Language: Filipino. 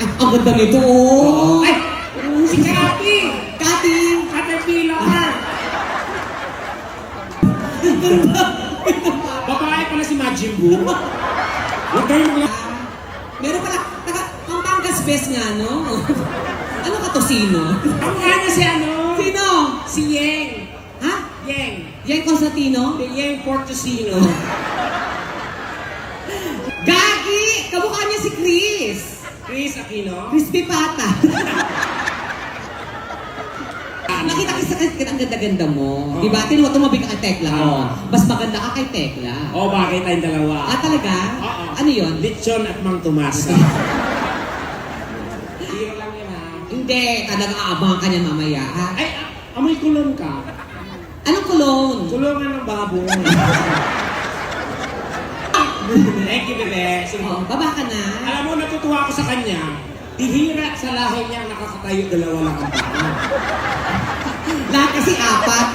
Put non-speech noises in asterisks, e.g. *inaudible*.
Ay, ang ganda nito. oh. Ay, si Kati! Kati! Caterpillar! Babae pala si Majin Buu. Huwag kayong mga... Meron pala, taga, Pampangas best nga, no? ano ka to, sino? Ang kanya si ano? Sino? Si Yeng. Ha? Yeng. Yan Constantino? Si Yeng Portosino. Chris! Aquino. Crispy pata. Nakita ko sa ang ganda-ganda mo. Oo. Di ba? Tinuwa tumabi ka kay Tekla mo. Oo. Mas maganda ka kay Tekla. O, bakit tayong dalawa? Ah, talaga? Oo. Ano yun? Lechon at Mang Tomas. Biro lang yun ha. Hindi, talagang aabangan ka niya mamaya, ha? Ay, a- amoy kulong ka. Anong kulong? Kulungan ng baboy. *laughs* Bebe. Oo, baba ka na. Alam mo, natutuwa ako sa kanya. Tihira sa lahi niya nakakatayo dalawa lang ang paa. Lahat kasi apat.